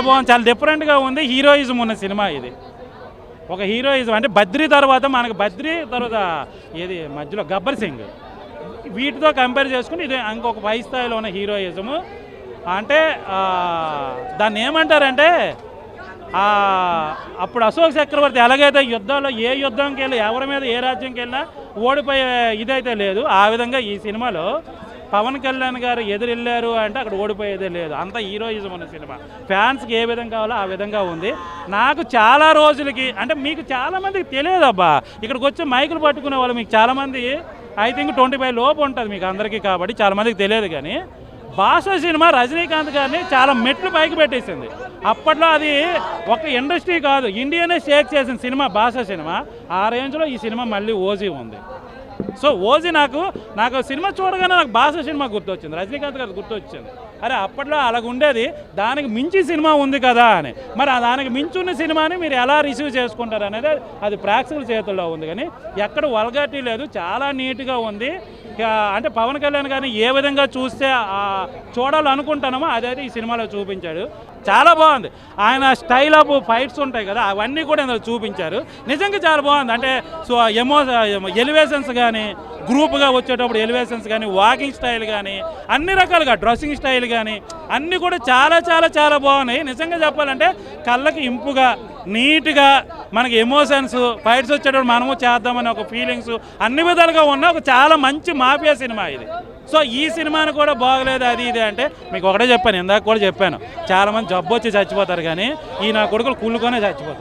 చాలా బాగుంది చాలా డిఫరెంట్గా ఉంది. హీరోయిజం ఉన్న సినిమా ఇది. ఒక హీరోయిజం అంటే బద్రీ తర్వాత మనకు బద్రీ తర్వాత ఏది మధ్యలో గబ్బర్ సింగ్. వీటితో కంపేర్ చేసుకుని ఇది ఇంకొక పై స్థాయిలో ఉన్న హీరోయిజము అంటే దాన్ని ఏమంటారంటే అప్పుడు అశోక్ చక్రవర్తి ఎలాగైతే యుద్ధంలో ఏ యుద్ధంకి వెళ్ళి ఎవరి మీద ఏ రాజ్యంకి వెళ్ళినా ఓడిపోయే ఇదైతే లేదు. ఆ విధంగా ఈ సినిమాలో పవన్ కళ్యాణ్ గారు ఎదురెళ్ళారు అంటే అక్కడ ఓడిపోయేదే లేదు. అంత హీరోయిజం ఉన్న సినిమా. ఫ్యాన్స్కి ఏ విధంగా కావాలో ఆ విధంగా ఉంది. నాకు చాలా రోజులకి అంటే మీకు చాలామందికి తెలియదబ్బా తెలియదు అబ్బా. ఇక్కడికి వచ్చి మైకులు పట్టుకునే వాళ్ళు మీకు చాలామంది ఐ థింక్ ట్వంటీ ఫైవ్ లోపు ఉంటుంది మీకు అందరికీ కాబట్టి చాలామందికి తెలియదు కానీ భాష సినిమా రజనీకాంత్ గారిని చాలా మెట్లు పైకి పెట్టేసింది. అప్పట్లో అది ఒక ఇండస్ట్రీ కాదు. ఇండియానే షేక్ చేసిన సినిమా భాష సినిమా. ఆ రేంజ్లో ఈ సినిమా మళ్ళీ ఓజీ ఉంది. సో ఓజీ నాకు నాకు సినిమా చూడగానే నాకు భాష సినిమా గుర్తొచ్చింది. రజనీకాంత్ గారు గుర్తొచ్చింది. అరే అప్పట్లో అలాగ ఉండేది దానికి మించి సినిమా ఉంది కదా అని. మరి ఆ దానికి మించి ఉన్న సినిమాని మీరు ఎలా రిసీవ్ చేసుకుంటారు అనేది అది ప్రేక్షకుల చేతుల్లో ఉంది కానీ ఎక్కడ వల్గాటి లేదు చాలా నీట్గా ఉంది. అంటే పవన్ కళ్యాణ్ గారిని ఏ విధంగా చూస్తే చూడాలనుకుంటానమో అదే అదైతే ఈ సినిమాలో చూపించాడు. చాలా బాగుంది. ఆయన స్టైల్ ఆఫ్ ఫైట్స్ ఉంటాయి కదా అవన్నీ కూడా ఇందులో చూపించారు. నిజంగా చాలా బాగుంది. అంటే సో ఎమో ఎలివేషన్స్ కానీ కానీ గ్రూప్గా వచ్చేటప్పుడు ఎలివేషన్స్ కానీ వాకింగ్ స్టైల్ కానీ అన్ని రకాలుగా డ్రెస్సింగ్ స్టైల్ కానీ అన్నీ కూడా చాలా చాలా చాలా బాగున్నాయి. నిజంగా చెప్పాలంటే కళ్ళకి ఇంపుగా నీట్గా మనకి ఎమోషన్స్ ఫైట్స్ వచ్చేటప్పుడు మనము చేద్దామని ఒక ఫీలింగ్స్ అన్ని విధాలుగా ఉన్న ఒక చాలా మంచి మాఫియా సినిమా ఇది. సో ఈ సినిమాని కూడా బాగలేదు అది ఇది అంటే మీకు ఒకటే చెప్పాను ఇందాక కూడా చెప్పాను. చాలామంది జబ్బు వచ్చి చచ్చిపోతారు కానీ ఈ నా కొడుకులు కుళ్ళుకొనే చచ్చిపోతారు.